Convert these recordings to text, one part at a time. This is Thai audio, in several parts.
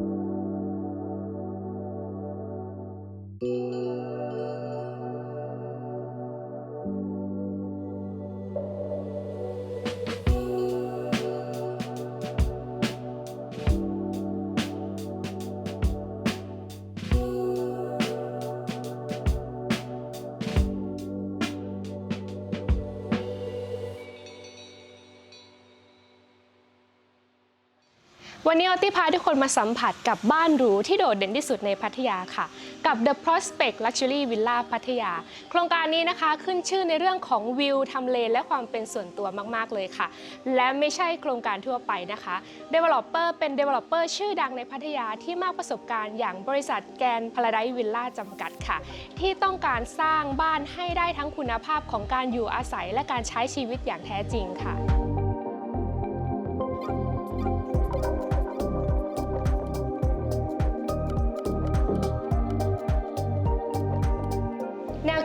you. วันนี้ออตี้พาทุกคนมาสัมผัสกับบ้านหรูที่โดดเด่นที่สุดในพัทยาค่ะ กับ The Prospect Luxury Villa พัทยา โครงการนี้นะคะขึ้นชื่อในเรื่องของวิวทำเลและความเป็นส่วนตัวมาก ๆ เลยค่ะ และไม่ใช่โครงการทั่วไปนะคะ Developer เป็น Developer ชื่อดังในพัทยาที่มากประสบการณ์อย่างบริษัทแกนพาราไดวิลล่าจำกัดค่ะ ที่ต้องการสร้างบ้านให้ได้ทั้งคุณภาพของการอยู่อาศัยและการใช้ชีวิตอย่างแท้จริงค่ะ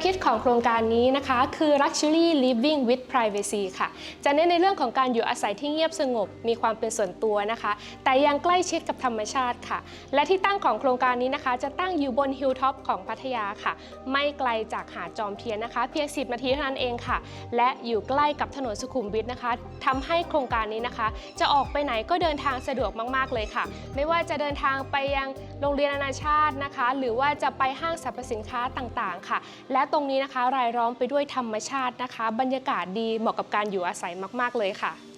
คิดของโครงการนี้นะคะ คือ Luxury Living with Privacy ค่ะ จะเน้นในเรื่องของการอยู่อาศัยที่เงียบสงบ มีความเป็นส่วนตัวนะคะ แต่ยังใกล้ชิดกับธรรมชาติค่ะ และที่ตั้งของโครงการนี้นะคะ จะตั้งอยู่บนฮิลท็อปของพัทยาค่ะ ไม่ไกลจากหาดจอมเทียนนะคะ เพียง 10 นาทีเท่านั้นเองค่ะ และอยู่ใกล้กับถนนสุขุมวิทนะคะทำให้โครงการนี้นะคะ จะออกไปไหนก็เดินทางสะดวกมาก ๆ เลยค่ะ ไม่ว่าจะเดินทางไปยังโรงเรียนนานาชาตินะคะ หรือว่าจะไปห้างสรรพสินค้าต่างๆ ค่ะ และตรงงนี้นะคะ รายล้อมไปด้วยธรรมชาตินะคะ บรรยากาศดีเหมาะกับการอยู่อาศัยมาก ๆ เลยค่ะ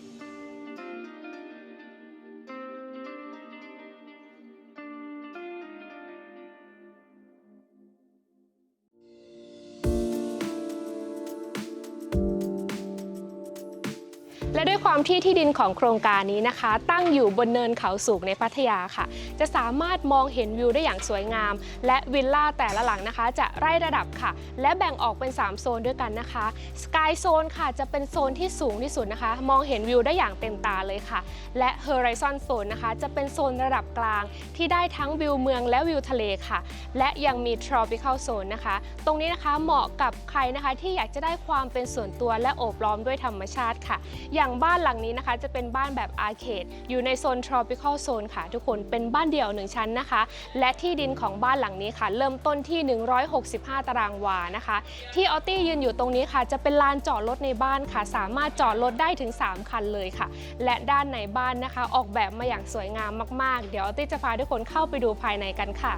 และด้วยความที่ที่ดินของโครงการนี้นะคะ ตั้งอยู่บนเนินเขาสูงในพัทยาค่ะ จะสามารถมองเห็นวิวได้อย่างสวยงาม และวิลล่าแต่ละหลังนะคะ จะไร่ระดับค่ะ และแบ่งออกเป็น 3 โซนด้วยกันนะคะสกายโซนค่ะจะเป็นโซนที่สูงที่สุดนะคะ มองเห็นวิวได้อย่างเต็มตาเลยค่ะ และ Horizon Zone นะคะ จะเป็นโซนระดับกลางที่ได้ทั้งวิวเมืองและวิวทะเลค่ะ และยังมี Tropical Zone นะคะ ตรงนี้นะคะเหมาะกับใครนะคะที่อยากจะได้ความเป็นส่วนตัวและโอบล้อมด้วยธรรมชาติค่ะ อย่างบ้านหลังนี้นะคะ จะเป็นบ้านแบบอาร์เคดอยู่ในโซน tropical zone ค่ะ ทุกคนเป็นบ้านเดี่ยวหนึ่งชั้นนะคะ และที่ดินของบ้านหลังนี้ค่ะ เริ่มต้นที่ 165 ตารางวานะคะ ที่ออตตี้ยืนอยู่ตรงนี้ค่ะ จะเป็นลานจอดรถในบ้านค่ะ สามารถจอดรถได้ถึง 3 คันเลยค่ะ และด้านในบ้านนะคะ ออกแบบมาอย่างสวยงามมากๆ เดี๋ยวออตตี้จะพาทุกคนเข้าไปดูภายในกันค่ะ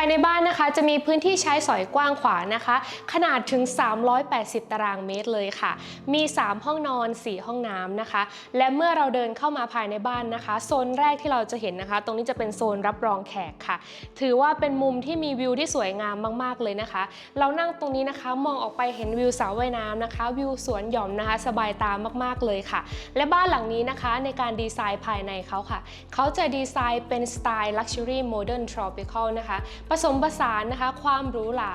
ายในบ้านนะคะจะมีพื้นที่ใช้สอยกว้างขวางนะคะ ขนาดถึง 380 ตารางเมตรเลยค่ะ มี 3 ห้องนอน 4 ห้องน้ำนะคะ และเมื่อเราเดินเข้ามาภายในบ้านนะคะ โซนแรกที่เราจะเห็นนะคะ ตรงนี้จะเป็นโซนรับรองแขกค่ะ ถือว่าเป็นมุมที่มีวิวที่สวยงามมาก ๆ เลยนะคะ เรานั่งตรงนี้นะคะมองออกไปเห็นวิวสระว่ายน้ำนะคะ วิวสวนหย่อมนะคะ สบายตามาก ๆ เลยค่ะ และบ้านหลังนี้นะคะในการดีไซน์ภายในเขาค่ะ เขาจะดีไซน์เป็นสไตล์ Luxury Modern Tropical นะคะผสมผสานนะคะ ความหรูหรา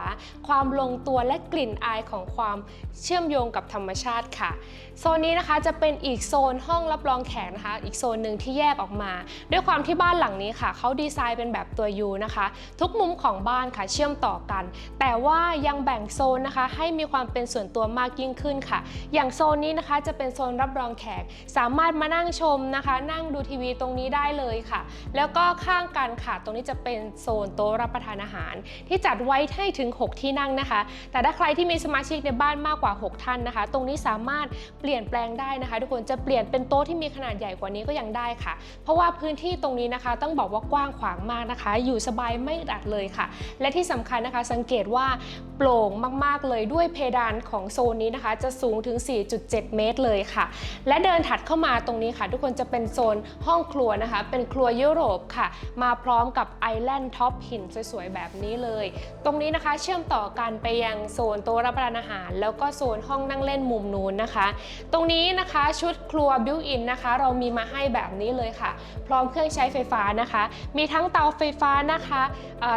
ความลงตัวและกลิ่นอายของความเชื่อมโยงกับธรรมชาติค่ะ โซนนี้นะคะจะเป็นอีกโซนห้องรับรองแขกนะคะ อีกโซนหนึ่งที่แยกออกมา ด้วยความที่บ้านหลังนี้ค่ะเขาดีไซน์เป็นแบบตัวยูนะคะ ทุกมุมของบ้านค่ะเชื่อมต่อกัน แต่ว่ายังแบ่งโซนนะคะให้มีความเป็นส่วนตัวมากยิ่งขึ้นค่ะ อย่างโซนนี้นะคะจะเป็นโซนรับรองแขก สามารถมานั่งชมนะคะ นั่งดูทีวีตรงนี้ได้เลยค่ะ แล้วก็ข้างกันค่ะ ตรงนี้จะเป็นโซนโต๊ะรับประทานอาหาร ที่จัดไว้ให้ถึง 6 ที่นั่งนะคะ แต่ถ้าใครที่มีสมาชิกในบ้านมากกว่า 6 ท่านนะคะ ตรงนี้สามารถเปลี่ยนแปลงได้นะคะ ทุกคนจะเปลี่ยนเป็นโต๊ะที่มีขนาดใหญ่กว่านี้ก็ยังได้ค่ะ เพราะว่าพื้นที่ตรงนี้นะคะ ต้องบอกว่ากว้างขวางมากนะคะ อยู่สบายไม่ดัดเลยค่ะ และที่สำคัญนะคะ สังเกตว่าโปร่งมากๆเลยด้วยเพดานของโซนนี้นะคะ จะสูงถึง 4.7 เมตรเลยค่ะ และเดินถัดเข้ามาตรงนี้ค่ะ ทุกคนจะเป็นโซนห้องครัวนะคะ เป็นครัวยุโรปค่ะ มาพร้อมกับไอแลนด์ท็อปหินสวยๆแบบนี้เลย ตรงนี้นะคะเชื่อมต่อกันไปยังโซนโต๊ะรับประทานอาหาร แล้วก็โซนห้องนั่งเล่นมุมนู้นนะคะ ตรงนี้นะคะชุดครัวบิวอินนะคะ เรามีมาให้แบบนี้เลยค่ะ พร้อมเครื่องใช้ไฟฟ้านะคะ มีทั้งเตาไฟฟ้านะคะ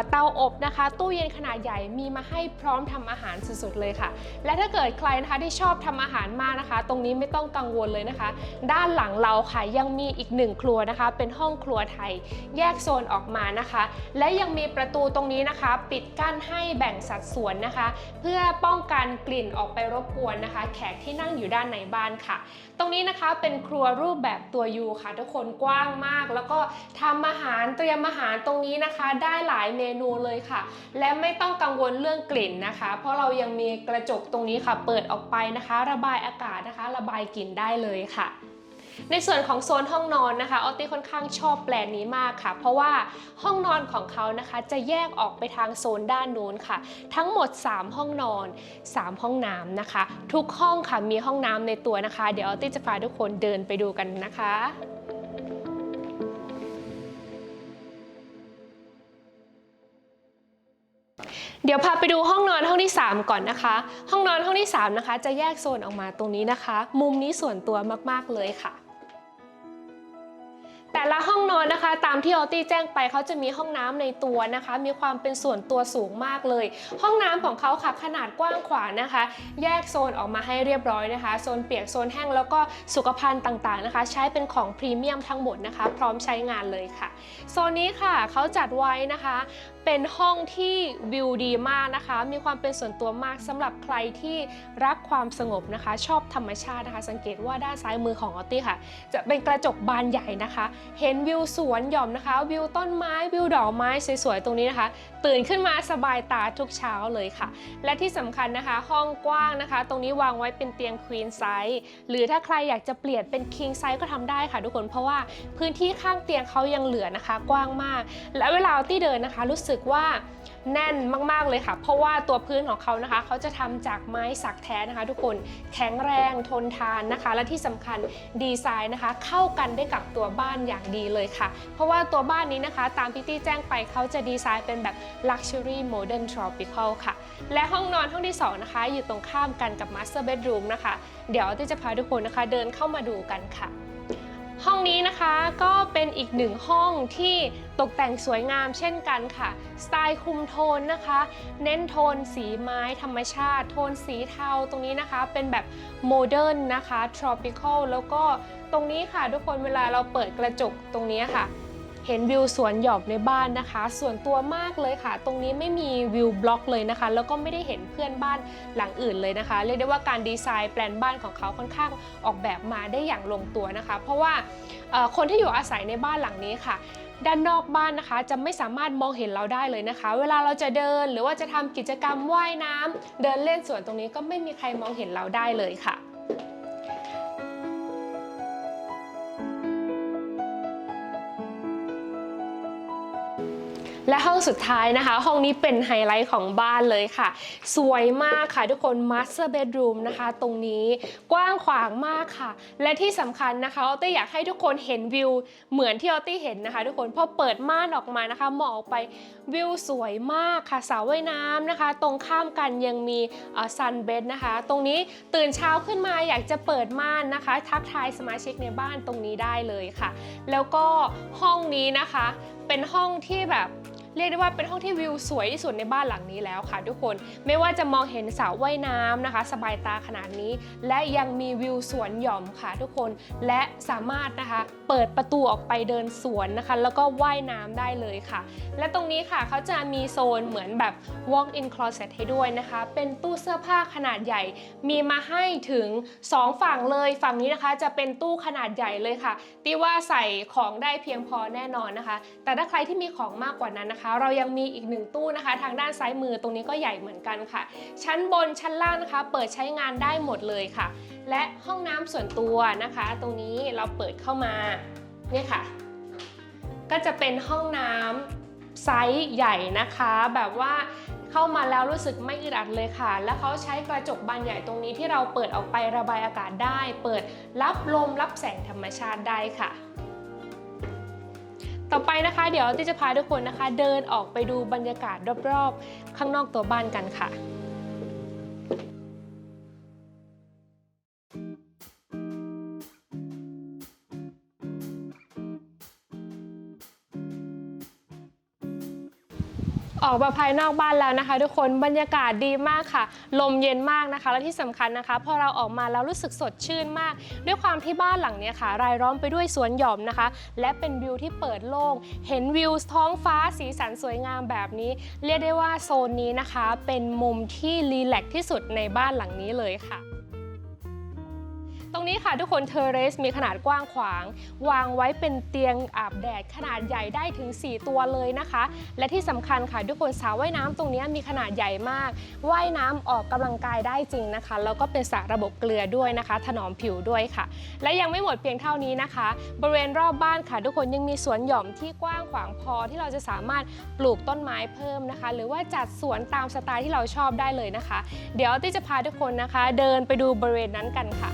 เตาอบนะคะ ตู้เย็นขนาดใหญ่มีมาให้พร้อมทำอาหารสุดๆเลยค่ะ และถ้าเกิดใครนะคะที่ชอบทำอาหารมากนะคะ ตรงนี้ไม่ต้องกังวลเลยนะคะ ด้านหลังเราค่ะยังมีอีกหนึ่งครัวนะคะ เป็นห้องครัวไทย แยกโซนออกมานะคะ และยังมีประตูตรงนี้นะคะ ปิดกั้นให้แบ่งสัดส่วนนะคะ เพื่อป้องกันกลิ่นออกไปรบกวนนะคะ แขกที่นั่งอยู่ด้านในบ้านค่ะ ตรงนี้นะคะเป็นครัวรูปแบบตัวยูค่ะ ทุกคนกว้างมาก แล้วก็ทำอาหารเตรียมอาหารตรงนี้นะคะ ได้หลายเมนูเลยค่ะ และไม่ต้องกังวลเรื่องกลิ่นนะคะ เพราะเรายังมีกระจกตรงนี้ค่ะ เปิดออกไปนะคะ ระบายอากาศนะคะ ระบายกลิ่นได้เลยค่ะ ในส่วนของโซนห้องนอนนะคะออตตี้ค่อนข้างชอบแปลนนี้มากค่ะ เพราะว่าห้องนอนของเขานะคะจะแยกออกไปทางโซนด้านนู้นค่ะ ทั้งหมด 3 ห้องนอน 3 ห้องน้ำนะคะ ทุกห้องค่ะมีห้องน้ำในตัวนะคะ เดี๋ยวออตตี้จะพาทุกคนเดินไปดูกันนะคะเดี๋ยวพาไปดูห้องนอนห้องที่ 3 ก่อนนะคะ ห้องนอนห้องที่ 3 นะคะ จะแยกโซนออกมาตรงนี้นะคะ มุมนี้ส่วนตัวมาก ๆ เลยค่ะ แต่ละห้องนอนนะคะ ตามที่ออตี้แจ้งไปเขาจะมีห้องน้ำในตัวนะคะ มีความเป็นส่วนตัวสูงมากเลย ห้องน้ำของเขาค่ะขนาดกว้างขวางนะคะ แยกโซนออกมาให้เรียบร้อยนะคะ โซนเปียกโซนแห้งแล้วก็สุขภัณฑ์ต่างๆนะคะ ใช้เป็นของพรีเมียมทั้งหมดนะคะ พร้อมใช้งานเลยค่ะ โซนนี้ค่ะเขาจัดไว้นะคะ เป็นห้องที่วิวดีมากนะคะ มีความเป็นส่วนตัวมากสำหรับใครที่รักความสงบนะคะ ชอบธรรมชาตินะคะ สังเกตว่าด้านซ้ายมือของออตตี้ค่ะ จะเป็นกระจกบานใหญ่นะคะเห็นวิวสวนหย่อมนะคะ วิวต้นไม้วิวดอกไม้สวยๆตรงนี้นะคะ ตื่นขึ้นมาสบายตาทุกเช้าเลยค่ะ และที่สำคัญนะคะ ห้องกว้างนะคะ ตรงนี้วางไว้เป็นเตียงควีนไซส์หรือถ้าใครอยากจะเปลี่ยนเป็นคิงไซส์ก็ทำได้ค่ะทุกคนเพราะว่าพื้นที่ข้างเตียงเขายังเหลือนะคะ กว้างมาก และเวลาที่เดินนะคะ รู้สึกว่า แน่นมากๆเลยค่ะ เพราะว่าตัวพื้นของเขานะคะ เขาจะทำจากไม้สักแท้นะคะ ทุกคนแข็งแรงทนทานนะคะ และที่สำคัญดีไซน์นะคะ เข้ากันได้กับตัวบ้านอย่างดีเลยค่ะ เพราะว่าตัวบ้านนี้นะคะ ตามที่ตี้แจ้งไปเขาจะดีไซน์เป็นแบบ Luxury Modern Tropical ค่ะ และห้องนอนห้องที่ 2 นะคะ อยู่ตรงข้ามกันกับ Master Bedroom นะคะ เดี๋ยวตี้จะพาทุกคนนะคะเดินเข้ามาดูกันค่ะ ห้องนี้นะคะก็เป็นอีกหนึ่งห้องที่ตกแต่งสวยงามเช่นกันค่ะ สไตล์คุมโทนนะคะ เน้นโทนสีไม้ธรรมชาติ โทนสีเทาตรงนี้นะคะ เป็นแบบโมเดิร์นนะคะ tropical แล้วก็ตรงนี้ค่ะทุกคนเวลาเราเปิดกระจกตรงนี้ค่ะ เห็นวิวสวนหย่อมในบ้านนะคะ ส่วนตัวมากเลยค่ะ ตรงนี้ไม่มีวิวบล็อกเลยนะคะ แล้วก็ไม่ได้เห็นเพื่อนบ้านหลังอื่นเลยนะคะ เรียกได้ว่าการดีไซน์แปลนบ้านของเขาค่อนข้างออกแบบมาได้อย่างลงตัวนะคะ เพราะว่าคนที่อยู่อาศัยในบ้านหลังนี้ค่ะด้านนอกบ้านนะคะจะไม่สามารถมองเห็นเราได้เลยนะคะ เวลาเราจะเดินหรือว่าจะทำกิจกรรมว่ายน้ำเดินเล่นสวนตรงนี้ก็ไม่มีใครมองเห็นเราได้เลยค่ะ และห้องสุดท้ายนะคะ ห้องนี้เป็นไฮไลท์ของบ้านเลยค่ะ สวยมากค่ะทุกคน Master Bedroom นะคะ ตรงนี้กว้างขวางมากค่ะ และที่สำคัญนะคะออตตี้อยากให้ทุกคนเห็นวิว เหมือนที่ออตตี้เห็นนะคะ ทุกคนพอเปิดม่านออกมานะคะมองออกไปวิวสวยมากค่ะสระว่ายน้ำนะคะ ตรงข้ามกันยังมีซันเบดนะคะ ตรงนี้ตื่นเช้าขึ้นมาอยากจะเปิดม่านนะคะ ทักทายสมาชิกในบ้านตรงนี้ได้เลยค่ะ แล้วก็ห้องนี้นะคะ เป็นห้องที่แบบ เรียกได้ว่าเป็นห้องที่วิวสวยที่สุดในบ้านหลังนี้แล้วค่ะ ทุกคนไม่ว่าจะมองเห็นสระว่ายน้ำนะคะ สบายตาขนาดนี้ และยังมีวิวสวนหย่อมค่ะทุกคนและสามารถนะคะ เปิดประตูออกไปเดินสวนนะคะ แล้วก็ว่ายน้ำได้เลยค่ะ และตรงนี้ค่ะเขาจะมีโซนเหมือนแบบ walk-in closet ให้ด้วยนะคะ เป็นตู้เสื้อผ้าขนาดใหญ่ มีมาให้ถึง 2 ฝั่งเลยฝั่งนี้นะคะ จะเป็นตู้ขนาดใหญ่เลยค่ะที่ว่าใส่ของได้เพียงพอแน่นอนนะคะ แต่ถ้าใครที่มีของมากกว่านั้นนะคะ เรายังมีอีกหนึ่งตู้นะคะ ทางด้านซ้ายมือตรงนี้ก็ใหญ่เหมือนกันค่ะ ชั้นบนชั้นล่างนะคะ เปิดใช้งานได้หมดเลยค่ะ และห้องน้ำส่วนตัวนะคะ ตรงนี้เราเปิดเข้ามาเนี่ยค่ะ ก็จะเป็นห้องน้ำไซส์ใหญ่นะคะ แบบว่าเข้ามาแล้วรู้สึกไม่อึดอัดเลยค่ะ แล้วเขาใช้กระจกบานใหญ่ตรงนี้ที่เราเปิดออกไประบายอากาศได้ เปิดรับลมรับแสงธรรมชาติได้ค่ะ ต่อไปนะคะ เดี๋ยวที่จะพาทุกคนนะคะ เดินออกไปดูบรรยากาศรอบๆ ข้างนอกตัวบ้านกันค่ะ ออกมาภายนอกบ้านแล้วนะคะ ทุกคนบรรยากาศดีมากค่ะ ลมเย็นมากนะคะ และที่สำคัญนะคะ พอเราออกมาแล้วรู้สึกสดชื่นมาก ด้วยความที่บ้านหลังนี้ค่ะ รายล้อมไปด้วยสวนหย่อมนะคะ และเป็นวิวที่เปิดโล่งเห็นวิวท้องฟ้าสีสันสวยงามแบบนี้ เรียกได้ว่าโซนนี้นะคะ เป็นมุมที่รีแลกที่สุดในบ้านหลังนี้เลยค่ะ ตรงนี้ค่ะทุกคนเทอร์เรสมีขนาดกว้างขวาง วางไว้เป็นเตียงอาบแดดขนาดใหญ่ได้ถึง 4 ตัวเลยนะคะ และที่สำคัญค่ะทุกคนสระว่ายน้ำตรงนี้มีขนาดใหญ่มาก ว่ายน้ำออกกำลังกายได้จริงนะคะ แล้วก็เป็นสระระบบเกลือด้วยนะคะ ถนอมผิวด้วยค่ะ และยังไม่หมดเพียงเท่านี้นะคะ บริเวณรอบบ้านค่ะ ทุกคนยังมีสวนหย่อมที่กว้างขวางพอที่เราจะสามารถปลูกต้นไม้เพิ่มนะคะ หรือว่าจัดสวนตามสไตล์ที่เราชอบได้เลยนะคะ เดี๋ยวตี้จะพาทุกคนนะคะ เดินไปดูบริเวณนั้นกันค่ะ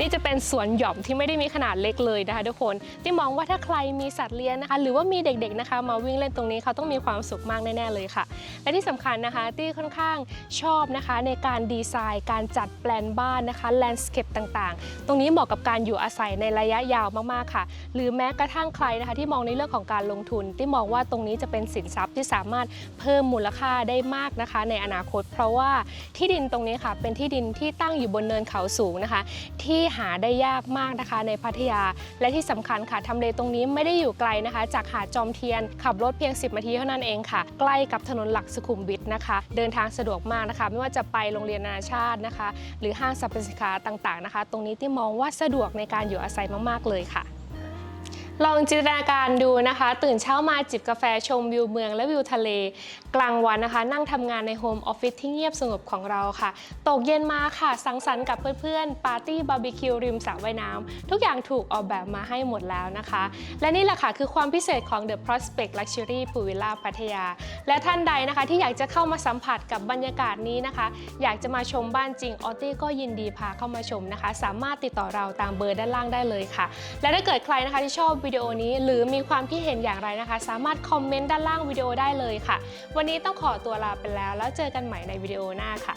นี่จะเป็นสวนหย่อมที่ไม่ได้มีขนาดเล็กเลยนะคะทุกคนที่มองว่าถ้าใครมีสัตว์เลี้ยงนะคะ หรือว่ามีเด็กๆนะคะ มาวิ่งเล่นตรงนี้เขาต้องมีความสุขมากแน่ๆเลยค่ะ และที่สำคัญนะคะที่ค่อนข้างชอบนะคะ ในการดีไซน์ การจัดแปลนบ้านนะคะแลนด์สเคปต่างๆ ตรงนี้เหมาะกับการอยู่อาศัยในระยะยาวมากๆค่ะ หรือแม้กระทั่งใครนะคะ ที่มองในเรื่องของการลงทุน ที่มองว่าตรงนี้จะเป็นสินทรัพย์ที่สามารถเพิ่มมูลค่าได้มากนะคะ ในอนาคต เพราะว่าที่ดินตรงนี้ค่ะเป็นที่ดินที่ตั้งอยู่บนเนินเขาสูงนะคะที่หาได้ยากมากนะคะ ในพัทยา และที่สำคัญค่ะทำเลตรงนี้ไม่ได้อยู่ไกลนะคะ จากหาดจอมเทียน ขับรถเพียง 10นาทีเท่านั้นเองค่ะ ใกล้กับถนนหลักสุขุมวิทนะคะ เดินทางสะดวกมากนะคะ ไม่ว่าจะไปโรงเรียนนานาชาตินะคะ หรือห้างสรรพสินค้าต่างๆนะคะ ตรงนี้ที่มองว่าสะดวกในการอยู่อาศัยมากๆเลยค่ะ ลองจินตนาการดูนะคะ ตื่นเช้ามาจิบกาแฟชมวิวเมืองและวิวทะเล กลางวันนะคะ นั่งทำงานในโฮมออฟฟิศที่เงียบสงบของเราค่ะ ตกเย็นมาค่ะ สังสรรค์กับเพื่อนๆ ปาร์ตี้บาร์บีคิวริมสระว่ายน้ำทุกอย่างถูกออกแบบมาให้หมดแล้วนะคะ และนี่แหละค่ะ คือความพิเศษของ The Prospect Luxury Pool Villa พัทยา และท่านใดนะคะที่อยากจะเข้ามาสัมผัสกับบรรยากาศนี้นะคะ อยากจะมาชมบ้านจริงออตตี้ก็ยินดีพาเข้ามาชมนะคะ สามารถติดต่อเราตามเบอร์ด้านล่างได้เลยค่ะ และถ้าเกิดใครนะคะที่ชอบวิดีโอนี้ หรือมีความคิดเห็นอย่างไรนะคะ สามารถคอมเมนต์ด้านล่างวิดีโอได้เลยค่ะ วันนี้ต้องขอตัวลาไปแล้ว แล้วเจอกันใหม่ในวิดีโอหน้าค่ะ